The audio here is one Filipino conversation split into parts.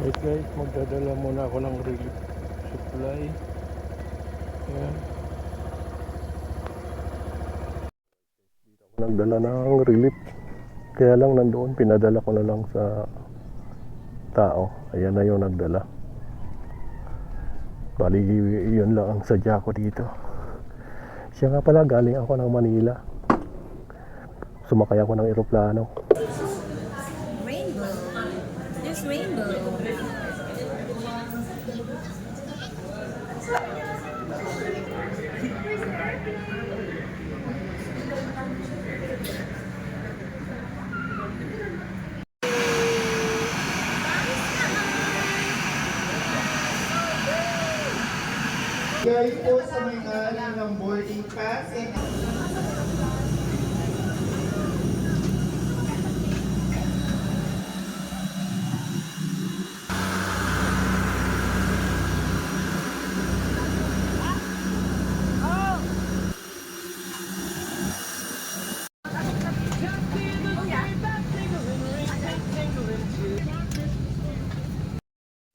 Wait guys, magdadala muna ako ng relief supply. Ayan. Nagdala ng relief. Kaya lang nandoon, pinadala ko na lang sa tao. Ayan na yung nagdala. Bali, yun lang ang sadya ko dito. Siya nga pala, galing ako ng Manila. Sumakay ako ng eroplano. Guys po sa may ari ng boarding pass and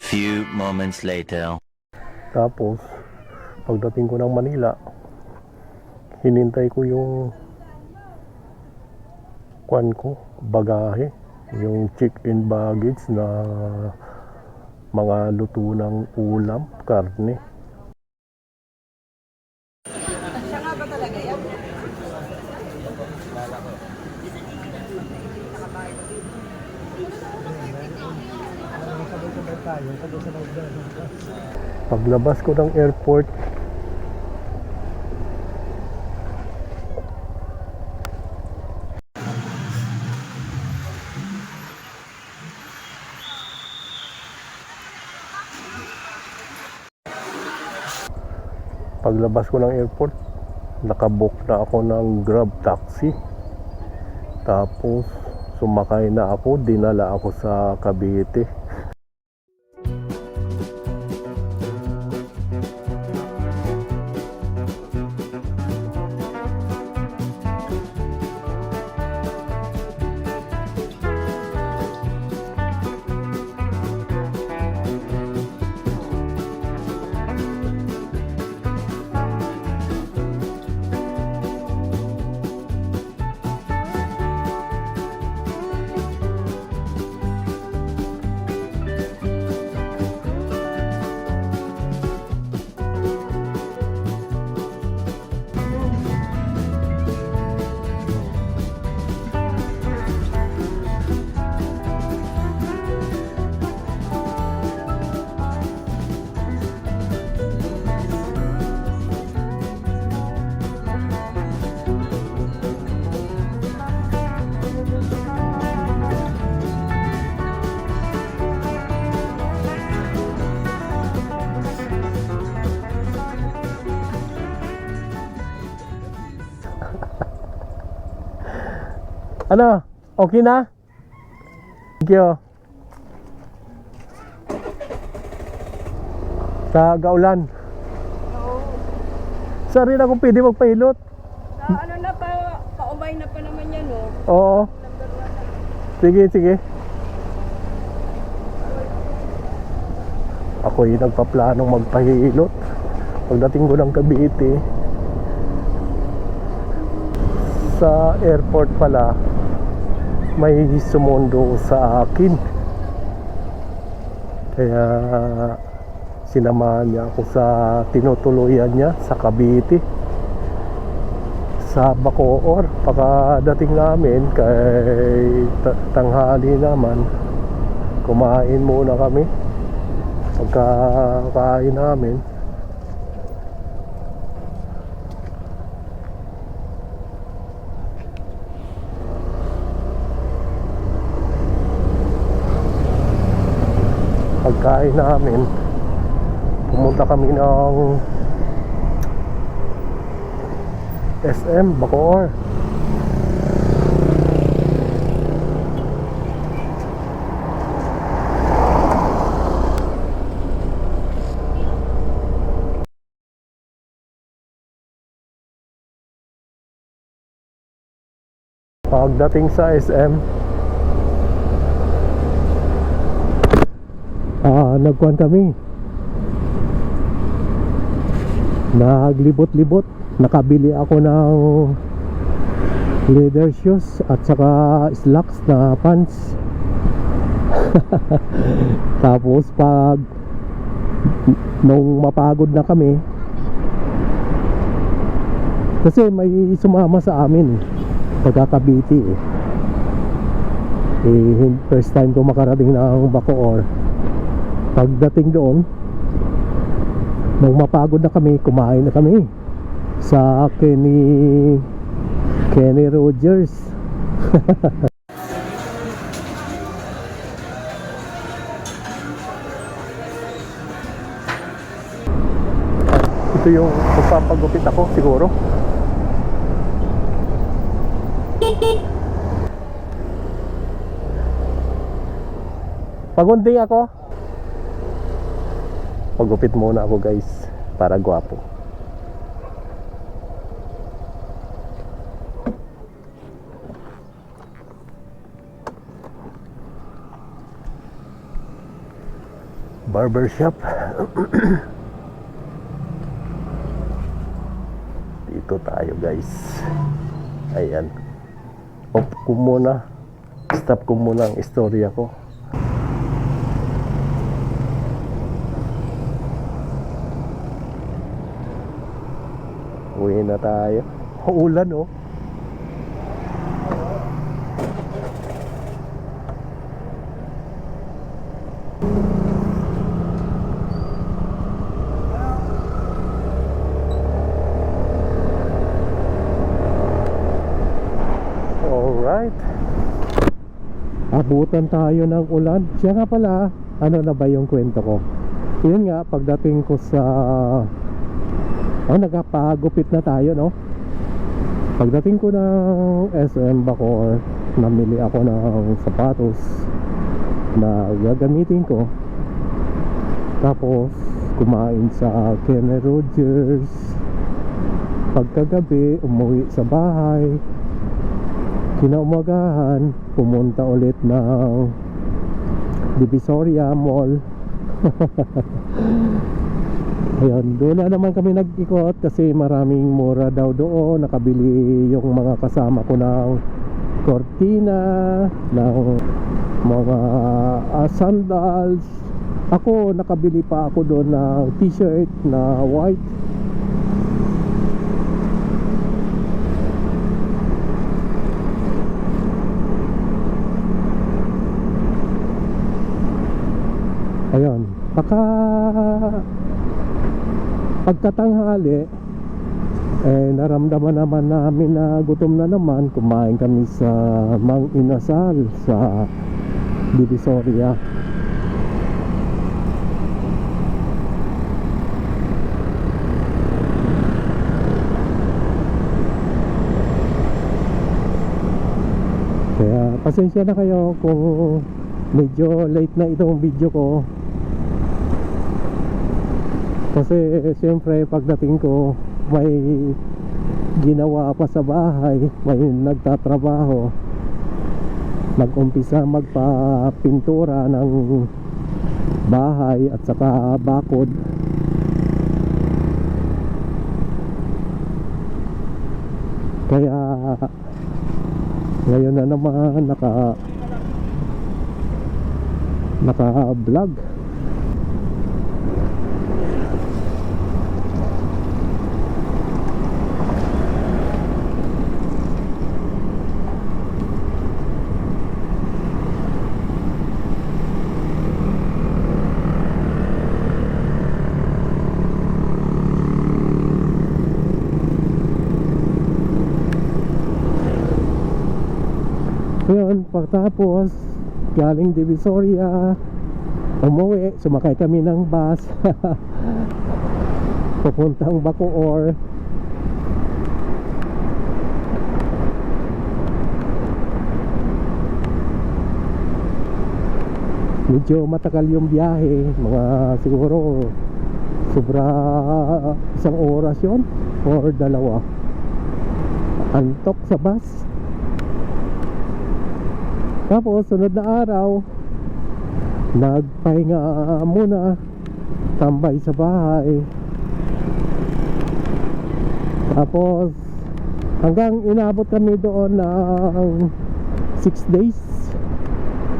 Few moments later. Tapos, pagdating ko ng Manila, hinintay ko yung kwan ko, bagahe, yung check-in baggage na mga luto ng ulam, karne. Paglabas ko ng airport, paglabas ko ng airport, nakabook na ako ng Grab taxi. Tapos, sumakay na ako, dinala ako sa Cavite. Ano? Okay na? Thank you. Sa Gaulan. Saan rin ako pwede magpahilot? Ah, ano na pa, paumay na pa naman yan, oh. Oo. Sige, sige. Ako yung nagpaplanong magpahilot. Pagdating ko ng Cavite, sa airport pala, may sumundo sa akin. Kaya sinamahan niya ako sa tinutuluyan niya sa Cavite. Sa Bacoor. Pagkadating namin kay ta- tanghali naman kumain muna kami. Pagkakain namin pagkain namin. Pumunta kami ng SM Bacoor. Pagdating sa SM nagkuhan kami. Naglibot-libot. Nakabili ako ng leather shoes at saka slacks na pants. Tapos pag nung mapagod na kami kasi may sumama sa amin eh, pagkakabiti eh. eh first time ko makarating ng Bacoor pagdating doon nung mapagod na kami kumain na kami. Sa Kenny Kenny Rogers. Ito yung magpapagupit ako siguro. Pagunting ako pagupit muna ako guys para gwapo. Barbershop dito tayo guys. Ayan. Off ko muna. Stop ko muna ang istorya ko uwi na tayo ulan oh Alright. Abutan tayo ng ulan. Siya nga pala, ano na ba yung kwento ko? Yun nga, pagdating ko sa... Oh, nagpagupit na tayo, no? Pagdating ko ng SM Bacoor, namili ako ng sapatos na gagamitin ko. Tapos, kumain sa Kenny Rogers. Pagkagabi, umuwi sa bahay kinaumagahan pumunta ulit ng Divisoria Mall ayun doon na naman kami nag-ikot kasi maraming mura daw doon. Nakabili yung mga kasama ko ng cortina ng mga ah, sandals. Ako nakabili pa ako doon ng t-shirt na white. Ayun pagka pagkatanghali eh naramdaman naman namin na gutom na naman. Kumain kami sa Mang Inasal sa Divisoria. Kaya pasensya na kayo kung medyo late na itong video ko kasi siyempre pagdating ko may ginawa pa sa bahay may nagtatrabaho. Nag-umpisa magpa-pintura ng bahay at saka bakod. Kaya ngayon na naman naka naka vlog Yun, pagtapos galing Divisoria umuwi, sumakay kami ng bus. Papuntang Bacoor. Medyo matagal yung biyahe mga siguro sobra isang oras yun or dalawa. Antok sa bus tapos sunod na araw nagpahinga muna tambay sa bahay. Tapos hanggang inabot kami doon ng 6 days.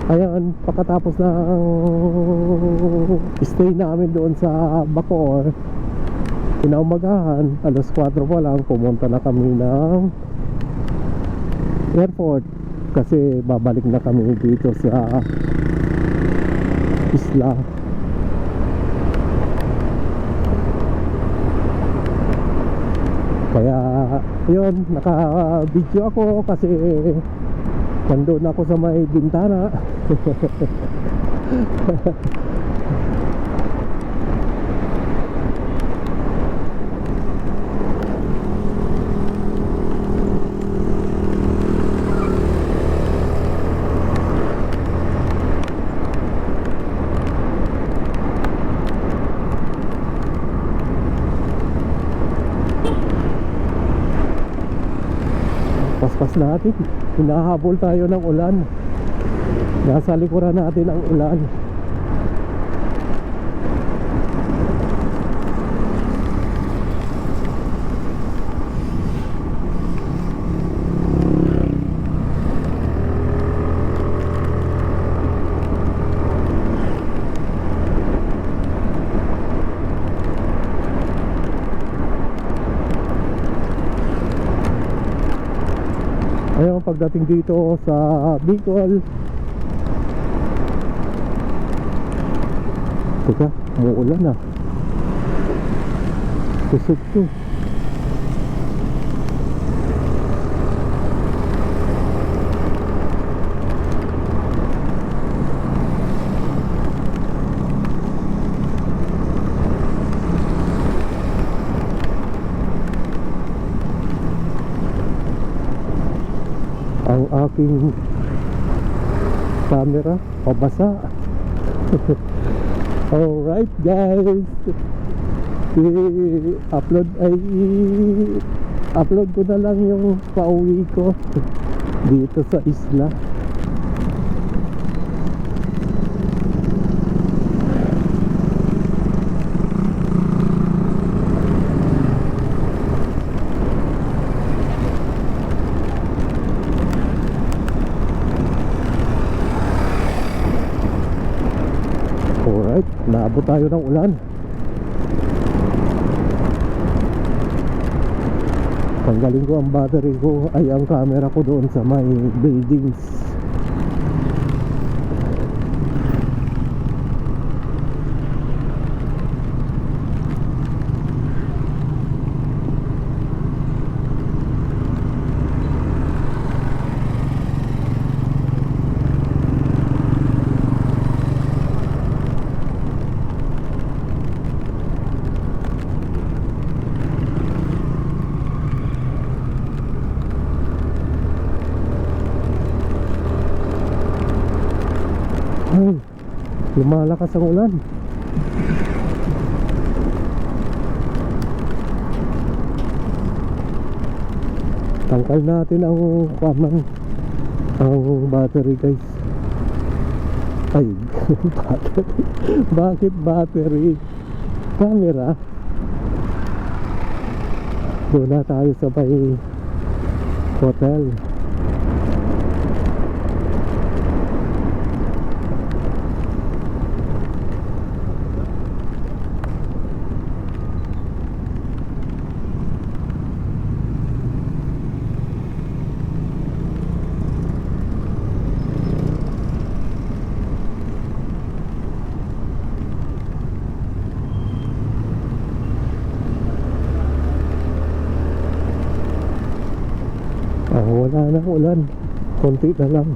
Ayan pagkatapos ng stay namin doon sa Bacoor kinaumagahan alas 4 pa lang pumunta na kami ng airport kasi babalik na kami dito sa isla. Kaya yun naka video ako kasi nandun ako sa may bintana paspas natin. Hinahabol tayo ng ulan. Nasa likuran natin ang ulan Ayun, pagdating dito sa Bicol. Teka, umuulan na Kusog to ang aking camera. Pabasa. Alright guys. I-upload ay upload ko na lang yung pauwi ko dito sa isla alright naabot tayo ng ulan. Tanggalin ko ang battery ko ay ang camera ko doon sa may buildings ay lumalakas ang ulan. Tangkal natin ang kamang ang battery guys. Ay battery. Bakit battery? Camera. Doon na tayo sa may hotel Ah, wala na ulan. Konti na lang.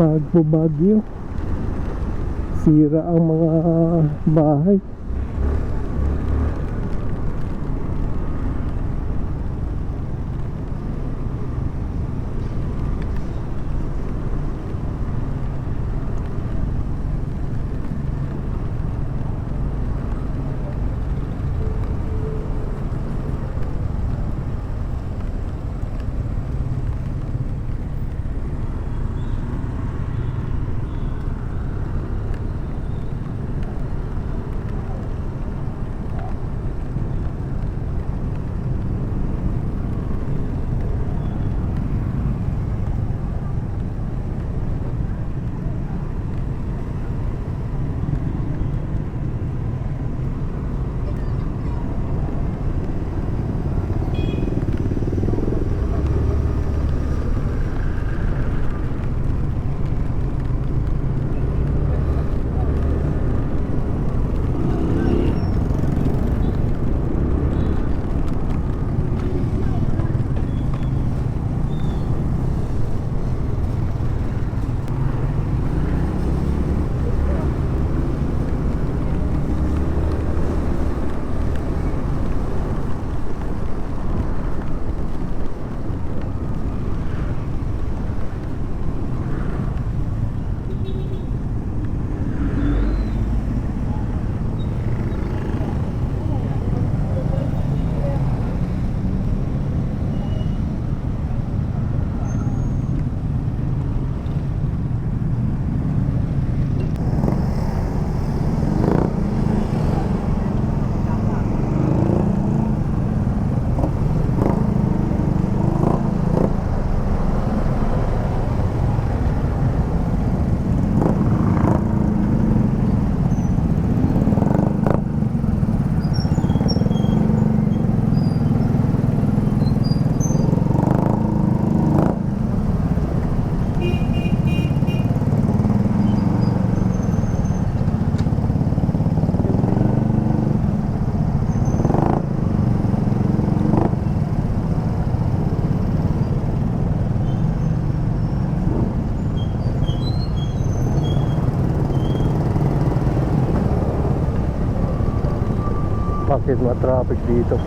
Bumagyo. Sira ang mga bahay. Bakit ma-traffic dito?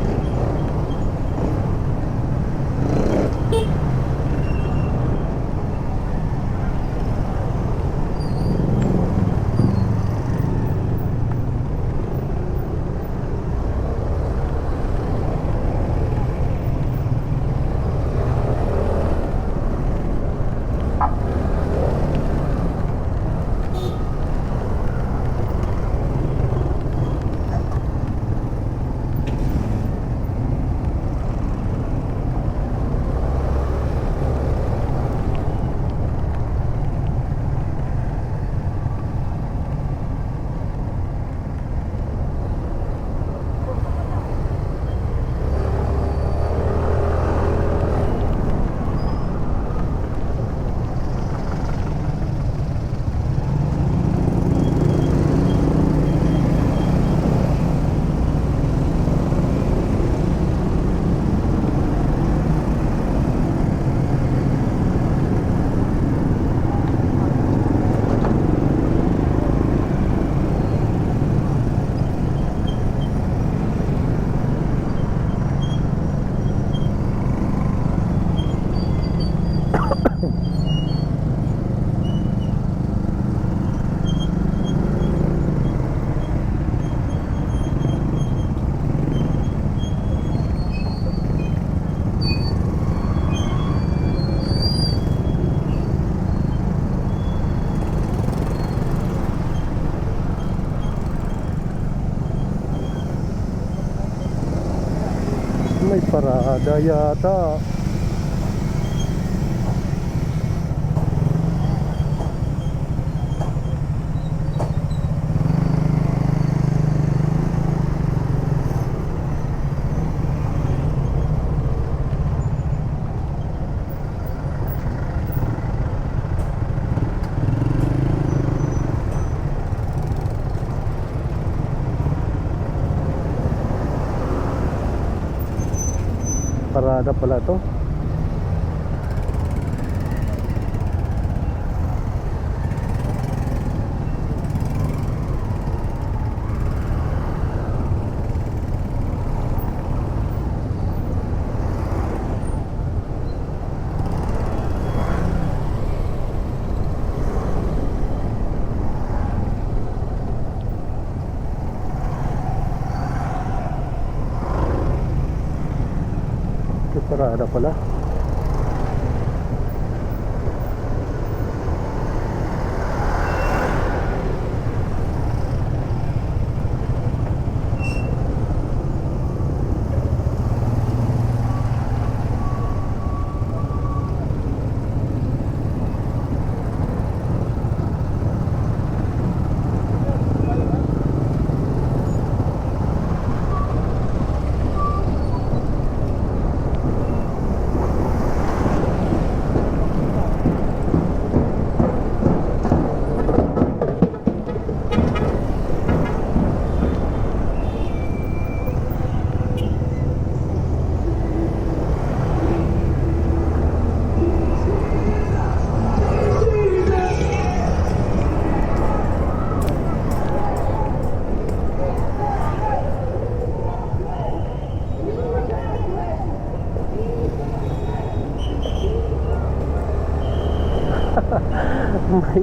Parada yata. Parada pala to. Pala.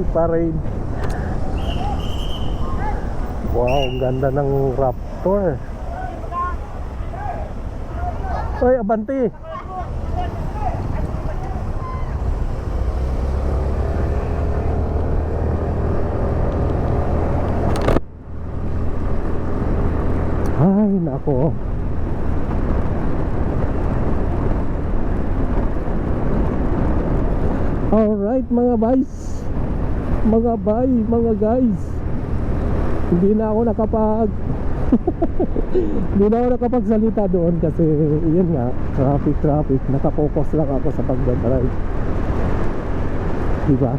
May parade. Wow, ang ganda ng Raptor. Oy, abanti. Ay, nako. Alright mga boys Mga bay, mga guys. Hindi na ako nakapag Hindi na ako nakapagsalita doon kasi yun nga, traffic traffic. Nakapokus lang ako sa pagdadrive. Diba?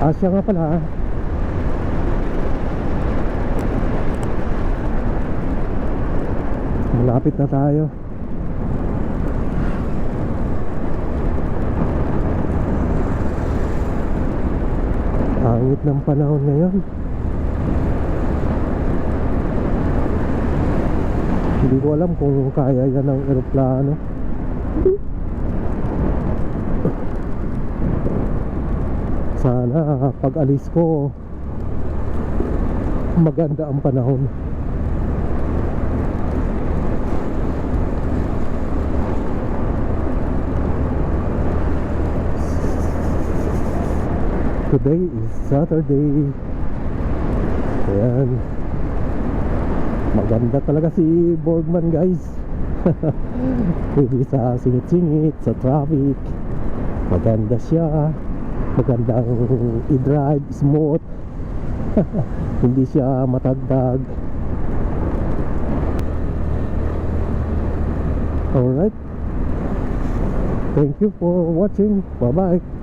Ah, siya nga pala. Malapit na tayo Pangit ng panahon ngayon. Hindi ko alam kung kaya yan ng eroplano. Sana pag alis ko maganda ang panahon. Today is Saturday. Ayan. Maganda talaga si Borgman guys. Pwede sa singit-singit, sa traffic. Maganda siya. Magandang i-drive, smooth. Hindi siya matagdag. Alright. Thank you for watching. Bye-bye.